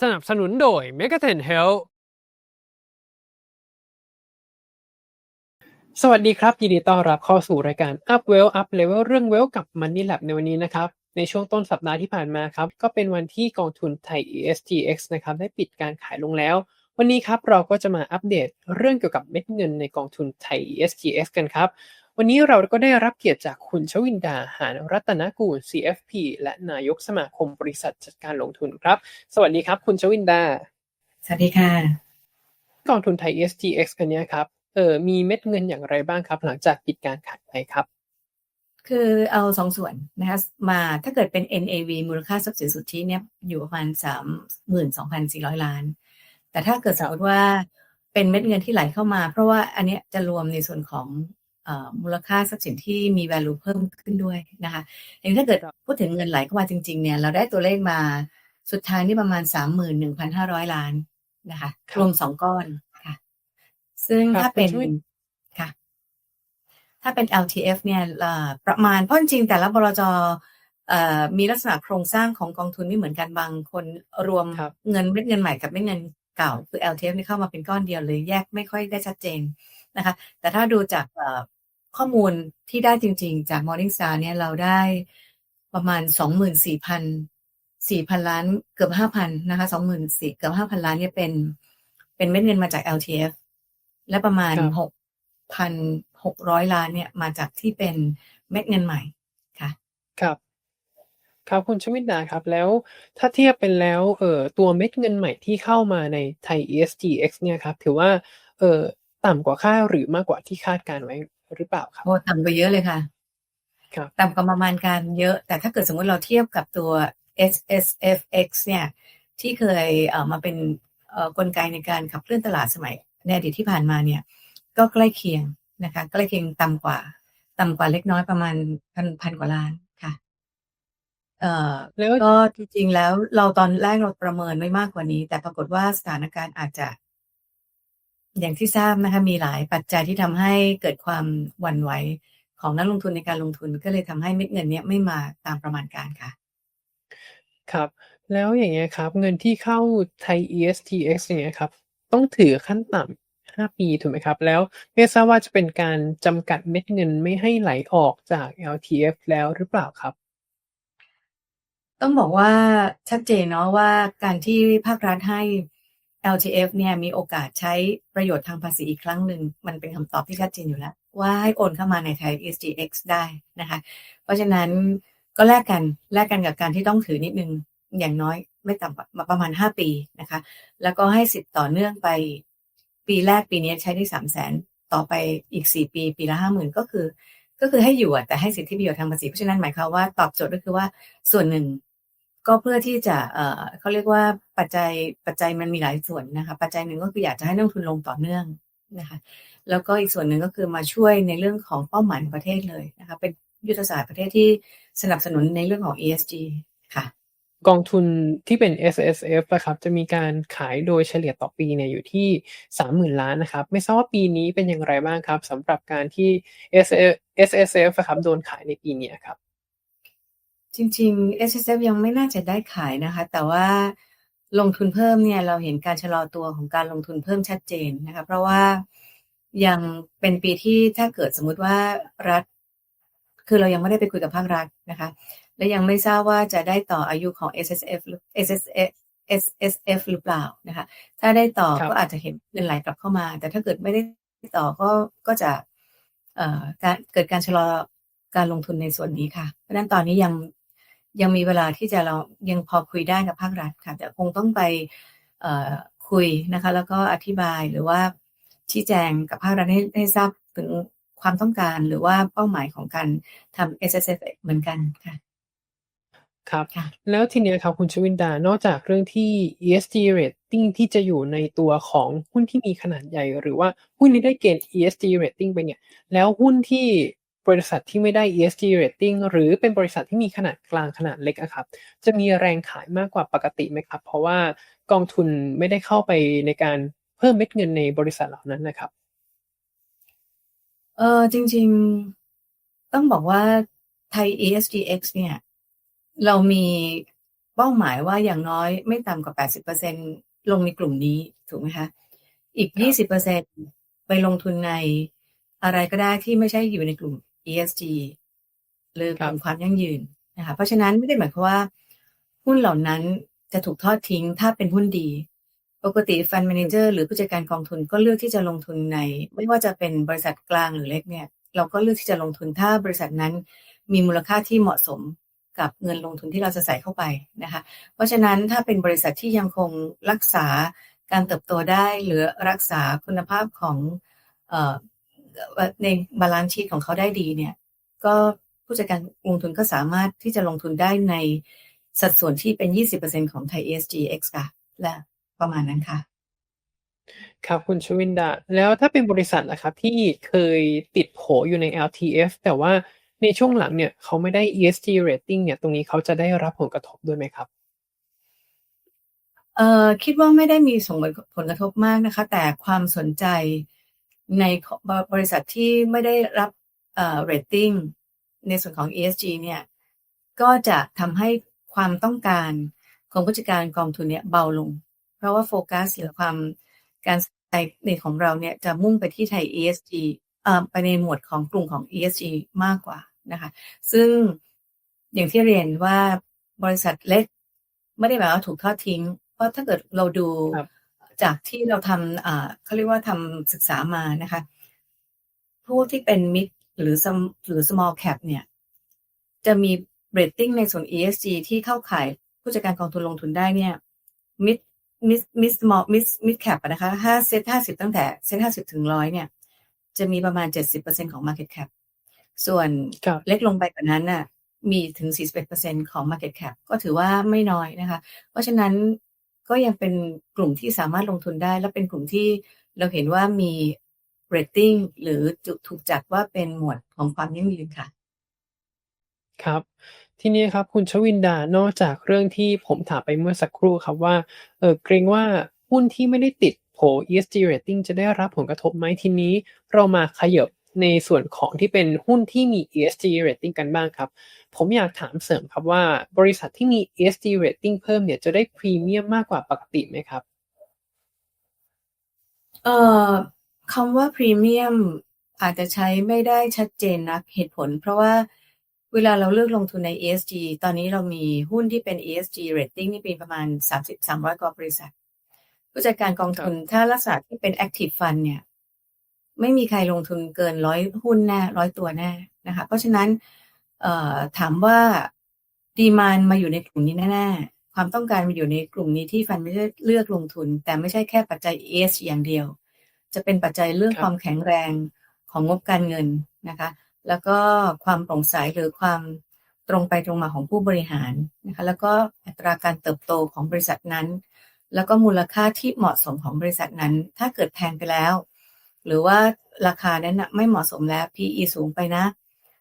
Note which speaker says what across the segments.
Speaker 1: สนับสนุนโดย m e g a t e n Health สวัสดีครับ ยินดีต้อนรับเข้าสู่รายการ Up Well Up Level เรื่อง Well กับ Money Lab ในวันนี้นะครับ ในช่วงต้นสัปดาห์ที่ผ่านมาครับ ก็เป็นวันที่กองทุนไทย ESGX นะครับ ได้ปิดการขายลงแล้ว วันนี้ครับเราก็จะมาอัปเดตเรื่องเกี่ยวกับเม็ดเงินในกองทุนไทย ESGX กันครับ วันนี้เราก็ได้รับเกียรติจากคุณชวินดาหานรัตนกูล CFP และนายกสมาคมบริษัทจัดการลงทุนครับ สวัสดีครับ คุณชวินดา
Speaker 2: สวัสดีค่ะ
Speaker 1: กองทุนไทย ESGX อันเนี้ยครับ เออมีเม็ดเงินอย่างไรบ้างครับ หลังจากปิดการขายไปครับ
Speaker 2: คือเอาสองส่วนนะคะมาถ้าเกิดเป็น NAV มูลค่าทรัพย์สินสุทธิเนี่ยอยู่ประมาณสามหมื่นสองพันสี่ร้อยล้าน แต่ถ้าเกิดสมมติว่าเป็นเม็ดเงินที่ไหลเข้ามา เพราะว่าอันเนี้ยจะรวมในส่วนของเอ มูลค่าทรัพย์สินที่มี value เพิ่มขึ้นด้วยนะคะอย่างถ้าเกิดพูดถึงเงินไหลเข้ามาจริงๆเนี่ยเราได้ตัวเลขมาสุดท้ายนี่ประมาณสามหมื่นหนึ่งพันห้าร้อยล้านนะคะ
Speaker 1: ครับ
Speaker 2: รวมสองก้อนค่ะ ซึ่ง
Speaker 1: ครับ
Speaker 2: ถ้าเป็น
Speaker 1: คุณช่วย
Speaker 2: ค่ะ ถ้าเป็น LTF เนี่ยเอ่อประมาณเพราะจริงๆแต่ละบลจเอ่อมีลักษณะโครงสร้างของกองทุนไม่เหมือนกันบางคนรวม
Speaker 1: ครับ
Speaker 2: เงินเม็ดเงินใหม่กับเม็ดเงิน เก่า คือ LTF นี่เข้ามาเป็นก้อนเดียวเลยแยกไม่ค่อยได้ชัดเจนนะคะ แต่ถ้าดูจากเอ่อข้อมูลที่ได้จริงๆ จาก Morningstar เนี่ยเราได้ประมาณ 24,000 4,000 ล้านเกือบ 5,000 นะคะ24,000เกือบ 5,000 ล้านเนี่ยเป็นเป็นเม็ดเงินมาจาก LTF และประมาณ
Speaker 1: ครับ
Speaker 2: หกพันหกร้อยล้านเนี่ยมาจากที่เป็นเม็ดเงินใหม่ค่ะ
Speaker 1: ครับ ครับคุณชวินดาครับ แล้วถ้าเทียบเป็นแล้วเอ่อตัวเม็ดเงินใหม่ที่เข้ามาในไทย ESGX เนี่ยครับ ถือว่าเอ่อต่ำกว่าค่าดหรือมากกว่าที่คาดการไว้หรือเปล่าครับ
Speaker 2: โอ้ต่ำกว่าเยอะเลยค่ะ
Speaker 1: ครับ
Speaker 2: ต่ำกว่าประมาณการเยอะ แต่ถ้าเกิดสมมติเราเทียบกับตัว S S F X เนี่ย ที่เคยเอ่อมาเป็นเอ่อกลไกในการขับเคลื่อนตลาดสมัยในอดีตที่ผ่านมาเนี่ย ก็ใกล้เคียงนะคะใกล้เคียงต่ำกว่า ต่ำกว่าเล็กน้อยประมาณพันพันกว่าล้านค่ะ เอ่อ
Speaker 1: แล้ว
Speaker 2: ก็จริงๆแล้วเราตอนแรกเราประเมินไว้มากกว่านี้ แต่ปรากฏว่าสถานการณ์อาจจะ อย่างที่ทราบนะคะมีหลายปัจจัยที่ทำให้เกิดความหวั่นไหวของนักลงทุนในการลงทุนก็เลยทำให้เม็ดเงินเนี้ยไม่มาตามประมาณการค่ะ
Speaker 1: ครับ แล้วอย่างเงี้ยครับ เงินที่เข้าไทย ESTX อย่างเงี้ยครับ ต้องถือขั้นต่ำห้าปีถูกไหมครับ แล้วไม่ทราบว่าจะเป็นการจำกัดเม็ดเงินไม่ให้ไหลออกจาก LTF แล้วหรือเปล่าครับ
Speaker 2: ต้องบอกว่าชัดเจนเนาะว่าการที่ภาครัฐให้ LTF เนี่ยมีโอกาสใช้ประโยชน์ทางภาษีอีกครั้งหนึ่ง มันเป็นคำตอบที่ชัดเจนอยู่แล้ว ว่าให้โอนเข้ามาในไทย SGX ได้นะคะ เพราะฉะนั้นก็แลกกันแลกกันกับการที่ต้องถือนิดนึง อย่างน้อยไม่ต่ำกว่าประมาณ 5 ปีนะคะ แล้วก็ให้สิทธิ์ต่อเนื่องไป ปีแรกปีนี้ใช้ได้สามแสนต่อไปอีก 4 ปี ปีละห้าหมื่นก็คือ ก็คือให้อยู่แต่ให้สิทธิประโยชน์ทางภาษีเพราะฉะนั้นหมายความว่าตอบโจทย์ก็คือว่าส่วนหนึ่ง ก็เพื่อที่จะเอ่อเขาเรียกว่าปัจจัยปัจจัยมันมีหลายส่วนนะคะ ปัจจัยหนึ่งก็คืออยากจะให้นักทุนลงต่อเนื่องนะคะ แล้วก็อีกส่วนหนึ่งก็คือมาช่วยในเรื่องของเป้าหมายประเทศเลยนะคะ เป็นยุทธศาสตร์ประเทศที่สนับสนุนในเรื่องของ ESG ค่ะ
Speaker 1: กองทุนที่เป็น S S F นะครับ จะมีการขายโดยเฉลี่ยต่อปีเนี่ยอยู่ที่สามหมื่นล้านนะครับ ไม่ทราบว่าปีนี้เป็นอย่างไรบ้างครับสำหรับการที่ S S S F ครับโดนขายในปีนี้ครับ
Speaker 2: จริง ๆ S S F ยังไม่น่าจะได้ขายนะคะ แต่ว่าลงทุนเพิ่มเนี่ยเราเห็นการชะลอตัวของการลงทุนเพิ่มชัดเจนนะคะ เพราะว่ายังเป็นปีที่ถ้าเกิดสมมุติว่ารัฐ คือเรายังไม่ได้ไปคุยกับภาครัฐนะคะ และยังไม่ทราบว่าจะได้ต่ออายุของ S S F หรือ S S F S S F หรือเปล่านะคะ ถ้าได้ต่อ
Speaker 1: ครับ
Speaker 2: ก็อาจจะเห็นเงินไหลกลับเข้ามา แต่ถ้าเกิดไม่ได้ต่อก็ก็จะเอ่อการเกิดการชะลอการลงทุนในส่วนนี้ค่ะ เพราะฉะนั้นตอนนี้ยัง ยังมีเวลาที่จะเรายังพอคุยได้กับภาครัฐค่ะ แต่คงต้องไปเอ่อคุยนะคะ แล้วก็อธิบายหรือว่าชี้แจงกับภาครัฐให้ให้ทราบถึงความต้องการหรือว่าเป้าหมายของการทำ S S F เหมือนกันค่ะ
Speaker 1: ครับ
Speaker 2: ค่ะ
Speaker 1: แล้วทีเนี้ยครับคุณชวินดา นอกจากเรื่องที่ ESG rating ที่จะอยู่ในตัวของหุ้นที่มีขนาดใหญ่ หรือว่าหุ้นที่ได้เกณฑ์ ESG rating ไปเนี่ย แล้วหุ้นที่ บริษัทที่ไม่ได้ ESG rating หรือเป็นบริษัทที่มีขนาดกลางขนาดเล็กอะครับ จะมีแรงขายมากกว่าปกติไหมครับ เพราะว่ากองทุนไม่ได้เข้าไปในการเพิ่มเม็ดเงินในบริษัทเหล่านั้นนะครับ
Speaker 2: เออจริง ๆ ต้องบอกว่าไทย ESGX เนี่ย เรามีเป้าหมายว่าอย่างน้อยไม่ต่ำกว่า 80%ลงในกลุ่มนี้ถูกไหมคะ อีก 20%ไปลงทุนในอะไรก็ได้ที่ไม่ใช่อยู่ในกลุ่ม ESG หรือกลุ่มความยั่งยืนนะคะเพราะฉะนั้นไม่ได้หมายความว่า หุ้นเหล่านั้นจะถูกทอดทิ้งถ้าเป็นหุ้นดี ปกติฟัน d ม a เจอร์หรือผู้จัดการกองทุนก็เลือกที่จะลงทุนใน ไม่ว่าจะเป็นบริษัทกลางหรือเล็กเนี่ย เราก็เลือกที่จะลงทุนถ้าบริษัทนั้นมีมูลค่าที่เหมาะสมกับเงินลงทุนที่เราจะใส่เข้าไปนะคะ เพราะฉะนั้นถ้าเป็นบริษัทที่ยังคงรักษาการเติบโตได้หรือรักษาคุณภาพของอ ในบาลานซ์ชีตของเขาได้ดีเนี่ย ก็ผู้จัดการลงทุนก็สามารถที่จะลงทุนได้ในสัดส่วนที่เป็น 20%ของไทย ESGX ค่ะ และประมาณนั้นค่ะ
Speaker 1: ครับคุณชวินดา แล้วถ้าเป็นบริษัทนะครับที่เคยติดโผอยู่ใน LTF แต่ว่าในช่วงหลังเนี่ยเขาไม่ได้ ESG rating เนี่ย ตรงนี้เขาจะได้รับผลกระทบด้วยไหมครับ
Speaker 2: เอ่อคิดว่าไม่ได้มีส่งผลกระทบมากนะคะ แต่ความสนใจ ในบริษัทที่ไม่ได้รับเอ่อ rating ในส่วนของ ESG เนี่ยก็จะทำให้ความต้องการของผู้จัดการกองทุนเนี่ยเบาลง เพราะว่าโฟกัสหรือความการใส่ในของเราเนี่ยจะมุ่งไปที่ไทย ESG เอ่อไปในหมวดของกลุ่มของ ESG มากกว่านะคะ ซึ่งอย่างที่เรียนว่าบริษัทเล็ก ไม่ได้หมายว่าถูกทอดทิ้ง เพราะถ้าเกิดเราดู จากที่เราทำอ่าเขาเรียกว่าทำศึกษามานะคะ ผู้ที่เป็นมิดหรือหรือ small cap เนี่ย จะมีเรตติ้งในส่วน ESG ที่เข้าข่ายผู้จัดการกองทุนลงทุนได้เนี่ย mid mid mid small mid mid cap นะคะห้าเซ็ตห้าสิบตั้งแต่เซ็ตห้าสิบถึงร้อยเนี่ย จะมีประมาณเจ็ดสิบเปอร์เซ็นของ market cap ส่วนเล็กลงไปกว่านั้นน่ะมีถึงสี่สิบเอ็ดเปอร์เซ็นของ market cap ก็ถือว่าไม่น้อยนะคะ เพราะฉะนั้น ก็ยังเป็นกลุ่มที่สามารถลงทุนได้ และเป็นกลุ่มที่เราเห็นว่ามี rating หรือถูกจัดว่าเป็นหมวดของความยั่งยืนค่ะ
Speaker 1: ครับ ทีนี้ครับคุณชวินดานอกจากเรื่องที่ผมถามไปเมื่อสักครู่ครับว่าเออเกรงว่าหุ้นที่ไม่ได้ติดโผ ESG rating จะได้รับผลกระทบไหมทีนี้เรามาขยบ ในส่วนของที่เป็นหุ้นที่มี ESG rating กันบ้างครับ ผมอยากถามเสริมครับว่าบริษัทที่มี ESG rating เพิ่มเนี่ยจะได้พรีเมียมมากกว่าปกติไหมครับ
Speaker 2: เอ่อคำว่าพรีเมียมอาจจะใช้ไม่ได้ชัดเจนนักเหตุผล เพราะว่าเวลาเราเลือกลงทุนใน ESG ตอนนี้เรามีหุ้นที่เป็น ESG rating นี่เป็นประมาณ 30-300 กว่าบริษัท ผู้จัดการกองทุนถ้าลักษณะที่เป็น active fund เนี่ย ไม่มีใครลงทุนเกินร้อยหุ้นแน่ร้อยตัวแน่นะคะ เพราะฉะนั้นถามว่าดีมานมาอยู่ในกลุ่มนี้แน่ๆความต้องการมาอยู่ในกลุ่มนี้ที่ฟันไม่ได้เลือกลงทุน แต่ไม่ใช่แค่ปัจจัย ES อย่างเดียว จะเป็นปัจจัยเรื่องความแข็งแรงของงบการเงินนะคะ แล้วก็ความโปร่งใสหรือความตรงไปตรงมาของผู้บริหารนะคะ แล้วก็อัตราการเติบโตของบริษัทนั้น แล้วก็มูลค่าที่เหมาะสมของบริษัทนั้น ถ้าเกิดแพงไปแล้ว หรือว่าราคานั้นไม่เหมาะสมแล้ว PE สูงไปนะ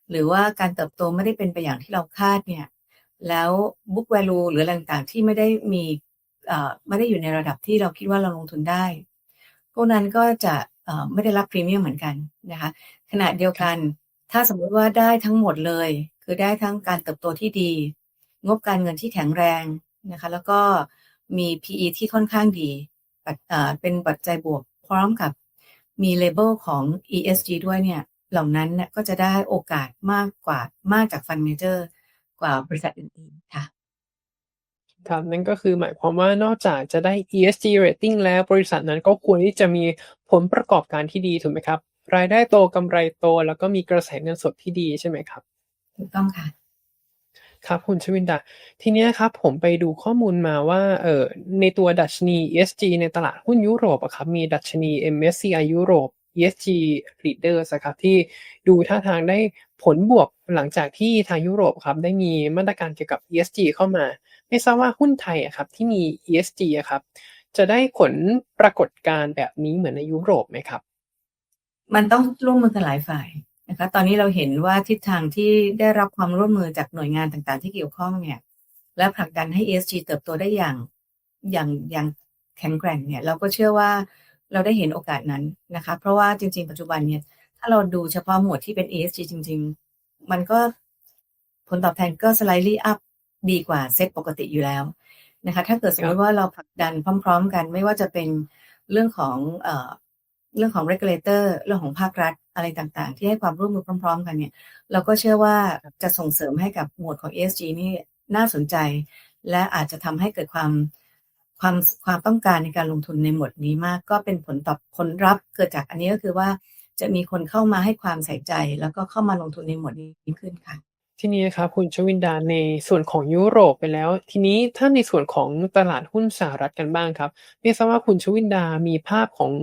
Speaker 2: หรือว่าการเติบโตไม่ได้เป็นไปอย่างที่เราคาดเนี่ย แล้ว book value หรืออะไรต่างๆที่ไม่ได้มีไม่ได้อยู่ในระดับที่เราคิดว่าเราลงทุนได้ พวกนั้นก็จะไม่ได้รับพรีเมียมเหมือนกันนะคะขณะเดียวกัน ถ้าสมมติว่าได้ทั้งหมดเลย คือได้ทั้งการเติบโตที่ดี งบการเงินที่แข็งแรงนะคะ แล้วก็มี PE ที่ค่อนข้างดีเป็นปัจจัยบวกพร้อมกับ มีเลเบลของ ESG ด้วยเนี่ย เหล่านั้นเนี่ยก็จะได้โอกาสมากกว่ามากจากฟันเมเจอร์กว่าบริษัทอื่นๆค่ะ
Speaker 1: ครับนั่นก็คือหมายความว่านอกจากจะได้ ESG rating แล้วบริษัทนั้นก็ควรที่จะมีผลประกอบการที่ดีถูกไหมครับ รายได้โตกำไรโต แล้วก็มีกระแสเงินสดที่ดีใช่ไหมครับ
Speaker 2: ถูกต้องค่ะ
Speaker 1: ครับคุณชวินดา ทีนี้ครับผมไปดูข้อมูลมาว่าเออในตัวดัชนี ESG ในตลาดหุ้นยุโรปอะครับมีดัชนี MSCI ยุโรป ESG Leaders ครับที่ดูท่าทางได้ผลบวกหลังจากที่ทางยุโรปครับได้มีมาตรการเกี่ยวกับ ESG เข้ามา ไม่ทราบว่าหุ้นไทยอะครับที่มี ESG ครับจะได้ผลปรากฏการแบบนี้เหมือนในยุโรปไหมครับ
Speaker 2: มันต้องร่วมมือกันหลายฝ่าย นะคะตอนนี้เราเห็นว่าทิศทางที่ได้รับความร่วมมือจากหน่วยงานต่างๆ ที่เกี่ยวข้องเนี่ยและผลักดันให้ ESG เติบโตได้อย่างอย่างอย่างแข็งแกร่งเนี่ยเราก็เชื่อว่าเราได้เห็นโอกาสนั้นนะคะเพราะว่าจริง ๆ ปัจจุบันเนี่ยถ้าเราดูเฉพาะหมวดที่เป็น ESG จริง ๆ มันก็ผลตอบแทนก็ slightly up ดีกว่าเซตปกติอยู่แล้วนะคะถ้าเกิดสมมติว่าเราผลักดันพร้อม ๆ กัน ไม่ว่าจะเป็นเรื่องของ เอ่อเรื่องของ regulator เรื่องของภาครัฐอะไรต่างๆ ที่ให้ความร่วมมือพร้อม ๆ กันเนี่ย เราก็เชื่อว่าจะส่งเสริมให้กับหมวดของ ESG นี่น่าสนใจ และอาจจะทำให้เกิดความความความต้องการในการลงทุนในหมวดนี้มาก ก็เป็นผลตอบผลลัพธ์เกิดจากอันนี้ก็คือว่าจะมีคนเข้ามาให้ความใส่ใจ แล้วก็เข้ามาลงทุนในหมวดนี้ขึ้นค่ะ
Speaker 1: ทีนี้ครับคุณชวินดาในส่วนของยุโรปไปแล้ว ทีนี้ถ้าในส่วนของตลาดหุ้นสหรัฐกันบ้างครับไม่ทราบว่าคุณชวินดามีภาพของ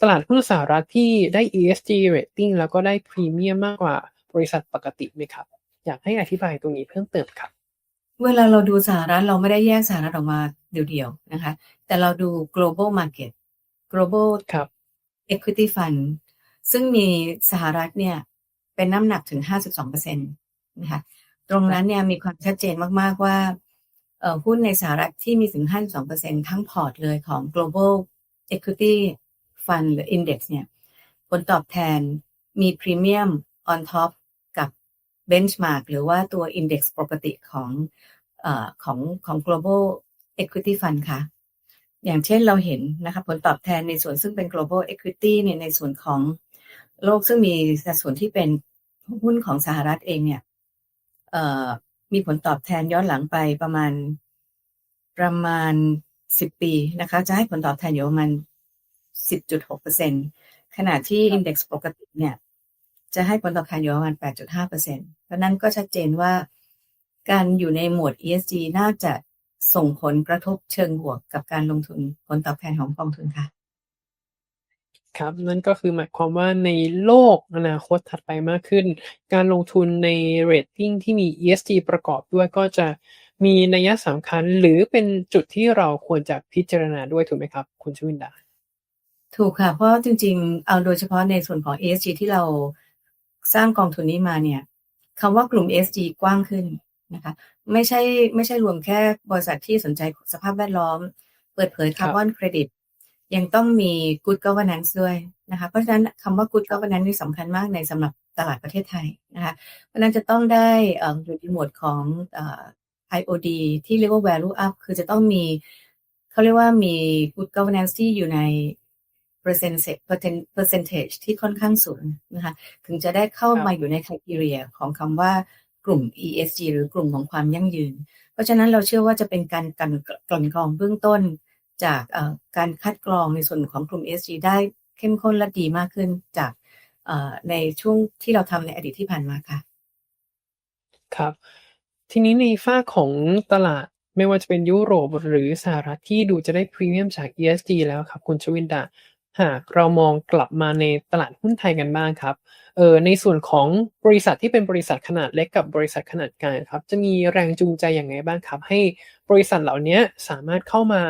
Speaker 1: ตลาดหุ้นสหรัฐที่ได้ ESG rating แล้วก็ได้พรีเมียมมากกว่าบริษัทปกติไหมครับ อยากให้อธิบายตรงนี้เพิ่มเติมครับ
Speaker 2: เวลาเราดูสหรัฐเราไม่ได้แยกสหรัฐออกมาเดี่ยวๆนะคะ แต่เราดู global market global
Speaker 1: ครับ
Speaker 2: equity fund ซึ่งมีสหรัฐเนี่ยเป็นน้ำหนักถึง 52%นะคะตรงนั้นเนี่ยมีความชัดเจนมาก ๆ ว่าหุ้นในสหรัฐที่มีถึง52%ทั้งพอร์ตเลยของ global equity fund หรือ index เนี่ยผลตอบแทนมีพรีเมียม on top กับ benchmark หรือว่าตัว index ปกติของอของของ global equity fund ค่ะ อย่างเช่นเราเห็นนะคะผลตอบแทนในส่วนซึ่งเป็น global equity เนี่ยในส่วนของโลกซึ่งมีสัดส่วนที่เป็นหุ้นของสหรัฐเองเนี่ย มีผลตอบแทนย้อนหลังไปประมาณประมาณ 10 ปีนะคะ จะให้ผลตอบแทนอยู่ประมาณ 10.6%ขณะที่
Speaker 1: ครับ
Speaker 2: index ปกติเนี่ย จะให้ผลตอบแทนอยู่ประมาณ 8.5%เพราะนั้นก็ชัดเจนว่าการอยู่ในหมวด ESG น่าจะส่งผลกระทบเชิงบวกกับการลงทุนผลตอบแทนของกองทุนค่ะ
Speaker 1: ครับ นั่นก็คือหมายความว่าในโลกอนาคตถัดไปมากขึ้น การลงทุนในเรตติ้งที่มี ESG ประกอบด้วยก็จะมีนัยสำคัญหรือเป็นจุดที่เราควรจะพิจารณาด้วยถูกไหมครับ คุณชวินดา
Speaker 2: ถูกค่ะ เพราะจริงๆ เอาโดยเฉพาะในส่วนของ ESG ที่เราสร้างกองทุนนี้มาเนี่ยคำว่ากลุ่ม ESG กว้างขึ้นนะคะ ไม่ใช่ไม่ใช่รวมแค่บริษัทที่สนใจสภาพแวดล้อม เปิดเผย
Speaker 1: ครั
Speaker 2: คา
Speaker 1: บ
Speaker 2: ร์บอนเครดิต ยังต้องมี good governance ด้วยนะคะเพราะฉะนั้นคำว่า good governance นี่สำคัญมากในสำหรับตลาดประเทศไทยนะคะเพราะฉะนั้นจะต้องได้เอ่ออยู่ในหมวดของเอ่อ IOD ที่เรียกว่า value up คือจะต้องมีเขาเรียกว่ามี good governance ที่อยู่ใน percentage percentage ที่ค่อนข้างสูงนะคะถึงจะได้เข้า
Speaker 1: ครับ
Speaker 2: มาอยู่ใน criteria ของคำว่ากลุ่ม ESG หรือกลุ่มของความยั่งยืน เพราะฉะนั้นเราเชื่อว่าจะเป็นการกันกลั่นกรองเบื้องต้น จากการคัดกรองในส่วนของกลุ่ม ESG ได้เข้มข้นและดีมากขึ้นจากในช่วงที่เราทำในอดีตที่ผ่านมาค่ะ
Speaker 1: ครับ ทีนี้ในฝ้าของตลาดไม่ว่าจะเป็นยุโรปหรือสหรัฐที่ดูจะได้พรีเมียมจาก ESG แล้วครับ คุณชวินดา หากเรามองกลับมาในตลาดหุ้นไทยกันบ้างครับเออในส่วนของบริษัทที่เป็นบริษัทขนาดเล็กกับบริษัทขนาดกลางครับ จะมีแรงจูงใจอย่างไรบ้างครับ ให้บริษัทเหล่านี้สามารถเข้ามา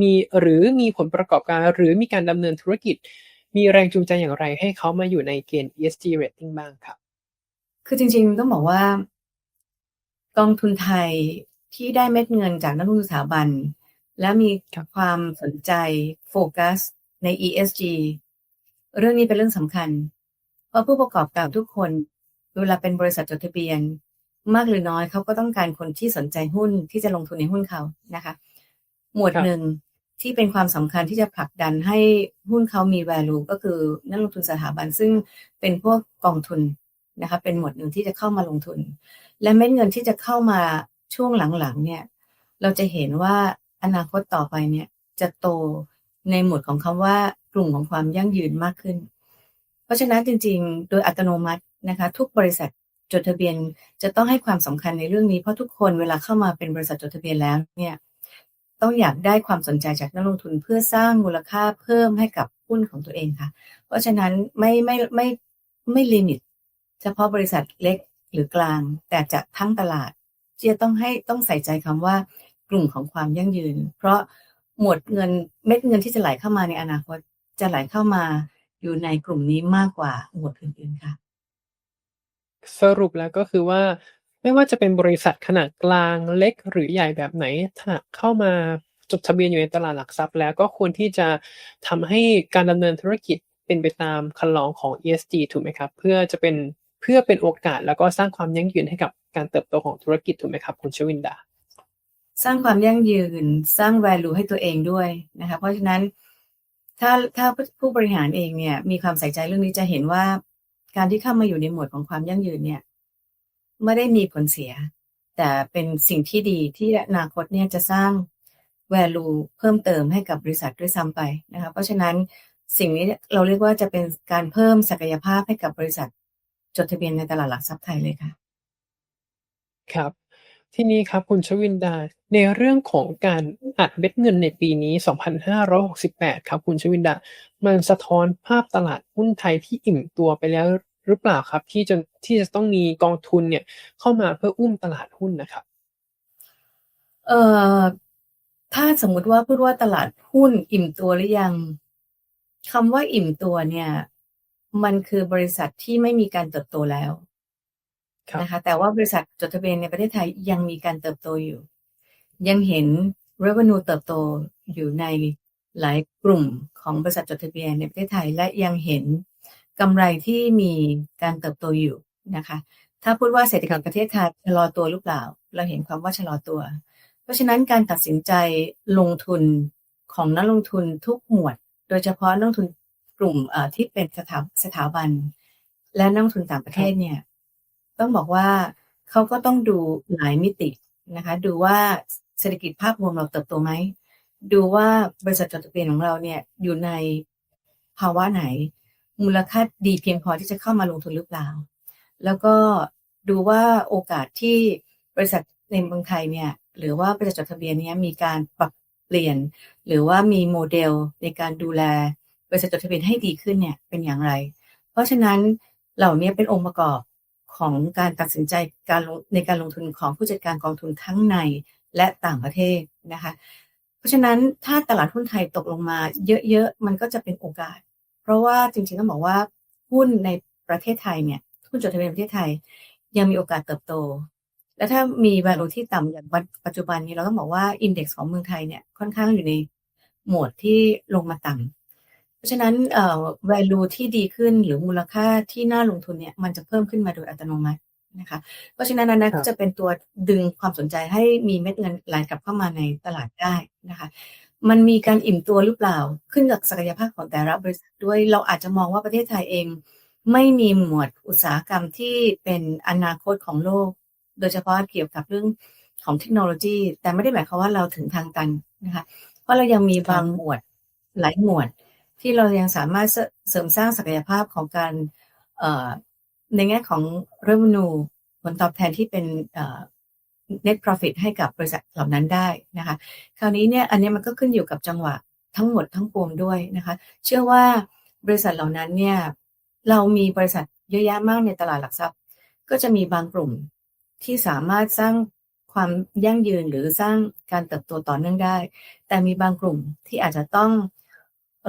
Speaker 1: มีหรือมีผลประกอบการหรือมีการดำเนินธุรกิจ มีแรงจูงใจอย่างไรให้เขามาอยู่ในเกณฑ์ ESG rating บ้างครับ
Speaker 2: คือจริงๆต้องบอกว่า กองทุนไทยที่ได้เม็ดเงินจากนักลงทุนสถาบัน และมี
Speaker 1: ครับ
Speaker 2: ความสนใจโฟกัสใน ESG เรื่องนี้เป็นเรื่องสำคัญ เพราะผู้ประกอบการทุกคนเวลาเป็นบริษัทจดทะเบียน มากหรือน้อยเขาก็ต้องการคนที่สนใจหุ้นที่จะลงทุนในหุ้นเขานะคะ หมวด
Speaker 1: ครับ
Speaker 2: หนึ่ง ที่เป็นความสำคัญที่จะผลักดันให้หุ้นเขามี value ก็คือนักลงทุนสถาบันซึ่งเป็นพวกกองทุนนะคะเป็นหมวดหนึ่งที่จะเข้ามาลงทุน และเม็ดเงินที่จะเข้ามาช่วงหลังๆเนี่ยเราจะเห็นว่าอนาคตต่อไปเนี่ยจะโตในหมวดของคำว่ากลุ่มของความยั่งยืนมากขึ้น เพราะฉะนั้นจริง ๆ โดยอัตโนมัตินะคะทุกบริษัทจดทะเบียนจะต้องให้ความสำคัญในเรื่องนี้เพราะทุกคนเวลาเข้ามาเป็นบริษัทจดทะเบียนแล้วเนี่ย ต้องอยากได้ความสนใจจากนักลงทุนเพื่อสร้างมูลค่าเพิ่มให้กับหุ้นของตัวเองค่ะ เพราะฉะนั้นไม่ไม่ไม่ไม่ลิมิต เฉพาะบริษัทเล็กหรือกลาง แต่จะทั้งตลาดที่จะต้องให้ต้องใส่ใจคำว่ากลุ่มของความยั่งยืน เพราะหมวดเงินเม็ดเงินที่จะไหลเข้ามาในอนาคตจะไหลเข้ามาอยู่ในกลุ่มนี้มากกว่าหมวดอื่นๆค่ะ
Speaker 1: สรุปแล้วก็คือว่า ไม่ว่าจะเป็นบริษัทขนาดกลางเล็กหรือใหญ่แบบไหน ถ้าเข้ามาจดทะเบียนอยู่ในตลาดหลักทรัพย์ แล้วก็ควรที่จะทำให้การดำเนินธุรกิจเป็นไปตามคันลองของ ESG ถูกไหมครับ เพื่อจะเป็นเพื่อเป็นโอกาสแล้วก็สร้างความยั่งยืนให้กับการเติบโตของธุรกิจถูกไหมครับ คุณชวินดา
Speaker 2: สร้างความยั่งยืนสร้าง value ให้ตัวเองด้วยนะคะเพราะฉะนั้นถ้าถ้าผู้บริหารเองเนี่ยมีความใส่ใจเรื่องนี้จะเห็นว่าการที่เข้ามาอยู่ในหมวดของความยั่งยืนเนี่ย ไม่ได้มีผลเสีย แต่เป็นสิ่งที่ดีที่อนาคตเนี่ยจะสร้าง value เพิ่มเติมให้กับบริษัทด้วยซ้ำไปนะคะเพราะฉะนั้นสิ่งนี้เราเรียกว่าจะเป็นการเพิ่มศักยภาพให้กับบริษัท จดทะเบียนในตลาดหลักทรัพย์ไทยเลยค่ะ
Speaker 1: ครับ ทีนี้ครับคุณชวินดา ในเรื่องของการอัดเม็ดเงินในปีนี้ 2568 ครับคุณชวินดา มันสะท้อนภาพตลาดหุ้นไทยที่อิ่มตัวไปแล้ว หรือเปล่าครับที่จะที่จะต้องมีกองทุนเนี่ยเข้ามาเพื่ออุ้มตลาดหุ้นนะครับ
Speaker 2: เอ่อถ้าสมมุติว่าพูดว่าตลาดหุ้นอิ่มตัวหรือยังคำว่าอิ่มตัวเนี่ย มันคือบริษัทที่ไม่มีการเติบโตแล้ว
Speaker 1: ครับ
Speaker 2: นะคะแต่ว่าบริษัทจดทะเบียนในประเทศไทยยังมีการเติบโตอยู่ ยังเห็น revenue เติบโตอยู่ในหลายกลุ่มของบริษัทจดทะเบียนในประเทศไทย และยังเห็น กำไรที่มีการเติบโตอยู่นะคะ ถ้าพูดว่าเศรษฐกิจประเทศไทยชะลอตัวหรือเปล่า เราเห็นความว่าชะลอตัว เพราะฉะนั้นการตัดสินใจลงทุนของนักลงทุนทุกหมวด โดยเฉพาะนักลงทุนกลุ่มเอ่อที่เป็นสถาสถาบัน และนักลงทุนต่างประเทศเนี่ย ต้องบอกว่าเขาก็ต้องดูหลายมิตินะคะ ดูว่าเศรษฐกิจภาพรวมเราเติบโตไหมดูว่าบริษัทจดทะเบียนของเราเนี่ยอยู่ในภาวะไหน มูลค่าดีเพียงพอที่จะเข้ามาลงทุนหรือเปล่า แล้วก็ดูว่าโอกาสที่บริษัทในเมืองไทยเนี่ยหรือว่าบริษัทจดทะเบียนนี้มีการปรับเปลี่ยน หรือว่ามีโมเดลในการดูแลบริษัทจดทะเบียนให้ดีขึ้นเนี่ยเป็นอย่างไร เพราะฉะนั้นเหล่านี้เป็นองค์ประกอบของการตัดสินใจการในการลงทุนของผู้จัดการกองทุนทั้งในและต่างประเทศนะคะ เพราะฉะนั้นถ้าตลาดหุ้นไทยตกลงมาเยอะๆ มันก็จะเป็นโอกาส เพราะว่าจริงๆต้องบอกว่าหุ้นในประเทศไทยเนี่ยหุ้นจดทะเบียนประเทศไทย ยังมีโอกาสเติบโต และถ้ามี value ที่ต่ำอย่างปัจจุบันนี้เราต้องบอกว่า index ของเมืองไทยเนี่ยค่อนข้างอยู่ในโหมดที่ลงมาต่ำเพราะฉะนั้นเอ่อ value ที่ดีขึ้นหรือมูลค่าที่น่าลงทุนเนี่ยมันจะเพิ่มขึ้นมาโดยอัตโนมัตินะคะ เพราะฉะนั้นนั้นก็จะเป็นตัวดึงความสนใจให้มีเม็ดเงินไหลกลับเข้ามาในตลาดได้นะคะ มันมีการอิ่มตัวหรือเปล่า ขึ้นกับศักยภาพของแต่ละบริษัทด้วยเราอาจจะมองว่าประเทศไทยเอง ไม่มีหมวดอุตสาหกรรมที่เป็นอนาคตของโลก โดยเฉพาะเกี่ยวกับเรื่องของเทคโนโลยี แต่ไม่ได้หมายความว่าเราถึงทางตันนะคะเพราะเรายังมี
Speaker 1: บา
Speaker 2: งหมวดหลายหมวด ที่เรายังสามารถเสริมสร้างศักยภาพของการในแง่ของ revenue ผลตอบแทนที่เป็น net profit ให้กับบริษัทเหล่านั้นได้นะคะคราวนี้เนี่ยอันนี้มันก็ขึ้นอยู่กับจังหวะทั้งหมดทั้งปวงด้วยนะคะเชื่อว่าบริษัทเหล่านั้นเนี่ยเรามีบริษัทเยอะแยะมากในตลาดหลักทรัพย์ ก็จะมีบางกลุ่มที่สามารถสร้างความยั่งยืนหรือสร้างการเติบโตต่อเนื่องได้ แต่มีบางกลุ่มที่อาจจะต้อง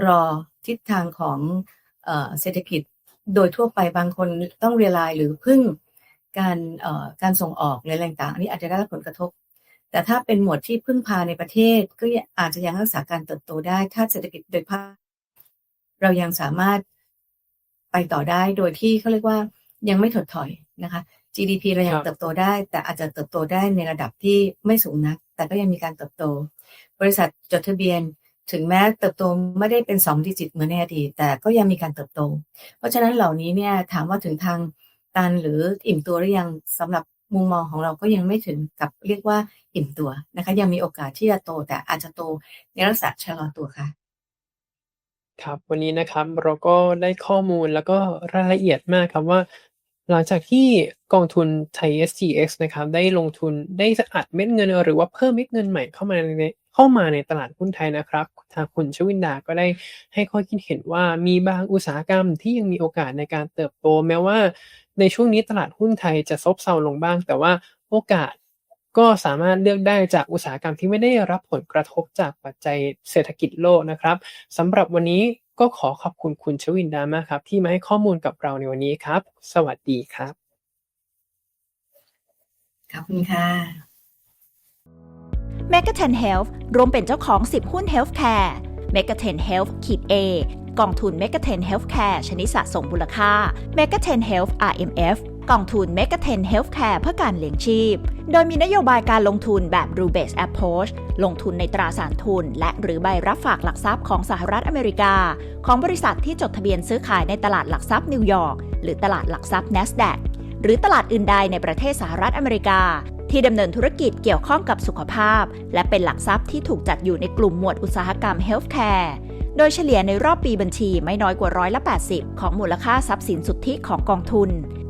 Speaker 2: รอทิศทางของเอเศรษฐกิจโดยทั่วไปบางคนต้องเรียลายหรือพึ่ง การเอ่อการส่งออกหรืออะไรต่างๆอันนี้อาจจะได้รับผลกระทบ แต่ถ้าเป็นหมวดที่พึ่งพาในประเทศ ก็อาจจะยังรักษาการเติบโตได้ ถ้าเศรษฐกิจโดยภาพเรายังสามารถไปต่อได้โดยที่เขาเรียกว่ายังไม่ถดถอยนะคะ GDP เรายั
Speaker 1: ค
Speaker 2: ง
Speaker 1: รับ
Speaker 2: เติบโตได้ แต่อาจจะเติบโตได้ในระดับที่ไม่สูงนัก แต่ก็ยังมีการเติบโต บริษัทจดทะเบียนถึงแม้เติบโตไม่ได้เป็นสองดิจิตเหมือนในอดีตแต่ก็ยังมีการเติบโต เพราะฉะนั้นเหล่านี้เนี่ยถามว่าถึงทาง ตันหรืออิ่มตัวหรือยังสำหรับมุมมองของเราก็ยังไม่ถึงกับเรียกว่าอิ่มตัวนะคะ ยังมีโอกาสที่จะโตแต่อาจจะโตในลักษณะชะลอตัวค่ะ
Speaker 1: ครับ วันนี้นะครับเราก็ได้ข้อมูลแล้วก็รายละเอียดมากครับว่า หลังจากที่กองทุนไทย SGX นะครับ ได้ลงทุนได้สะอัดเม็ดเงินหรือว่าเพิ่มเม็ดเงินใหม่เข้ามาในเข้ามาในตลาดหุ้นไทยนะครับ ทางคุณชวินดาก็ได้ให้ข้อคิดเห็นว่ามีบางอุตสาหกรรมที่ยังมีโอกาสในการเติบโตแม้ว่า ในช่วงนี้ตลาดหุ้นไทยจะซบเซาลงบ้าง แต่ว่าโอกาสก็สามารถเลือกได้จากอุตสาหกรรมที่ไม่ได้รับผลกระทบจากปัจจัยเศรษฐกิจโลกนะครับสำหรับวันนี้ก็ขอขอบคุณคุณชวินดามากครับ ที่มาให้ข้อมูลกับเราในวันนี้ครับ สวัสดีครับ
Speaker 2: ขอบคุณค่ะ
Speaker 3: m e g a t e n Health รวมเป็นเจ้าของ 10 หุ้น Healthcare m e g a t e n Health ขีด A กองทุน m e g a t e n Healthcare ชนิดสะสมมูลค่า m e g a t e n Health RMF กองทุน m e g a t e n Healthcare เพื่อการเลี้ยงชีพ โดยมีนโยบายการลงทุนแบบ Rule Based Approach ลงทุนในตราสารทุน และหรือใบรับฝากหลักทรัพย์ของสหรัฐอเมริกา ของบริษัทที่จดทะเบียนซื้อขายในตลาดหลักทรัพย์นิวยอร์กหรือตลาดหลักทรัพย์ NASDAQ หรือตลาดอื่นใดในประเทศสหรัฐอเมริกา ที่ดำเนินธุรกิจเกี่ยวข้องกับสุขภาพ และเป็นหลักทรัพย์ที่ถูกจัดอยู่ในกลุ่มหมวดอุตสาหกรรม Healthcare โดยเฉลี่ยในรอบปีบัญชีไม่น้อยกว่าร้อยละ80 ของมูลค่าทรัพย์สินสุทธิของกองทุน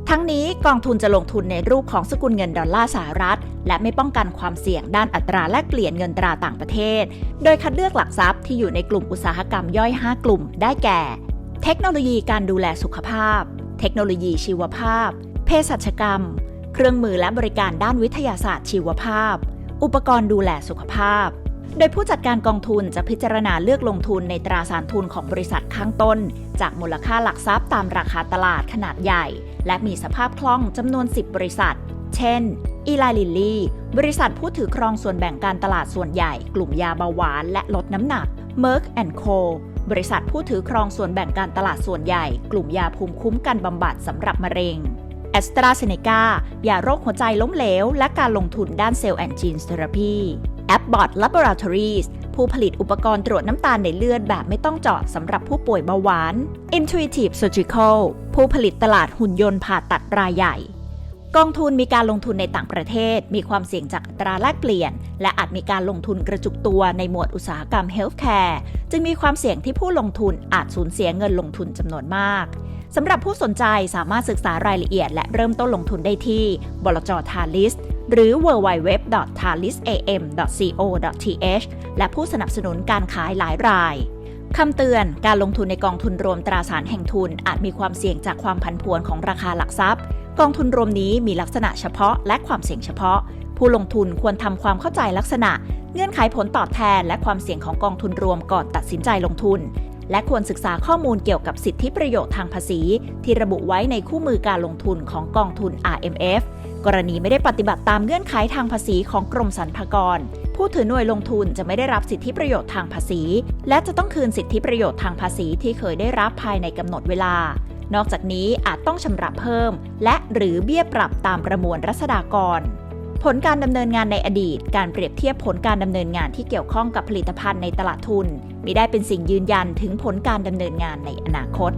Speaker 3: ทั้งนี้กองทุนจะลงทุนในรูปของสกุลเงินดอลลาร์สหรัฐ และไม่ป้องกันความเสี่ยงด้านอัตราแลกเปลี่ยนเงินตราต่างประเทศ โดยคัดเลือกหลักทรัพย์ที่อยู่ในกลุ่มอุตสาหกรรมย่อย 5 กลุ่ม ได้แก่ เทคโนโลยีการดูแลสุขภาพ เทคโนโลยีชีวภาพ เภสัชกรรม เครื่องมือและบริการด้านวิทยาศาสตร์ชีวภาพ อุปกรณ์ดูแลสุขภาพ โดยผู้จัดการกองทุนจะพิจารณาเลือกลงทุนในตราสารทุนของบริษัทข้างต้น จากมูลค่าหลักทรัพย์ตามราคาตลาดขนาดใหญ่ และมีสภาพคล่องจำนวน 10 บริษัท เช่นอีไลลิลลี่ บริษัทผู้ถือครองส่วนแบ่งการตลาดส่วนใหญ่ กลุ่มยาเบาหวานและลดน้ำหนัก Merck Co บริษัทผู้ถือครองส่วนแบ่งการตลาดส่วนใหญ่ กลุ่มยาภูมิคุ้มกันบำบัดสำหรับมะเร็งแอสตราเซเนกายาโรคหัวใจล้มเหลว และการลงทุนด้านเซลล์แอนจีนเทอราพี แอปบอ t Laboratories ผู้ผลิตอุปกรณ์ตรวจน้ำตาลในเลือดแบบไม่ต้องเจาะสำหรับผู้ป่วยเบาหวาน Intuitive Surgical ผู้ผลิตตลาดหุ่นยนต์ผ่าตัดรายใหญ่ กองทุนมีการลงทุนในต่างประเทศ มีความเสี่ยงจากอัตราแลกเปลี่ยน และอาจมีการลงทุนกระจุกตัวในหมวดอุตสาหกรรมเฮลท์แคร์จึงมีความเสี่ยงที่ผู้ลงทุนอาจสูญเสียเงินลงทุนจำนวนมากสำหรับผู้สนใจสามารถศึกษารายละเอียด และเริ่มต้นลงทุนได้ที่บลจทาลิส หรือ www.thalisam.co.th และผู้สนับสนุนการขายหลายรายคำเตือนการลงทุนในกองทุนรวมตราสารแห่งทุนอาจมีความเสี่ยงจากความผันผวนของราคาหลักทรัพย์ กองทุนรวมนี้มีลักษณะเฉพาะและความเสี่ยงเฉพาะ ผู้ลงทุนควรทำความเข้าใจลักษณะ เงื่อนไขผลตอบแทน และความเสี่ยงของกองทุนรวมก่อนตัดสินใจลงทุน และควรศึกษาข้อมูลเกี่ยวกับสิทธิประโยชน์ทางภาษี ที่ระบุไว้ในคู่มือการลงทุนของกองทุน RMF กรณีไม่ได้ปฏิบัติตามเงื่อนไขทางภาษีของกรมสรรพากร ผู้ถือหน่วยลงทุนจะไม่ได้รับสิทธิประโยชน์ทางภาษี และจะต้องคืนสิทธิประโยชน์ทางภาษีที่เคยได้รับภายในกำหนดเวลา นอกจากนี้อาจต้องชำระเพิ่ม และหรือเบี้ยปรับตามประมวลรัษฎากรผลการดำเนินงานในอดีต การเปรียบเทียบผลการดำเนินงานที่เกี่ยวข้องกับผลิตภัณฑ์ในตลาดทุนมิได้เป็นสิ่งยืนยันถึงผลการดำเนินงานในอนาคต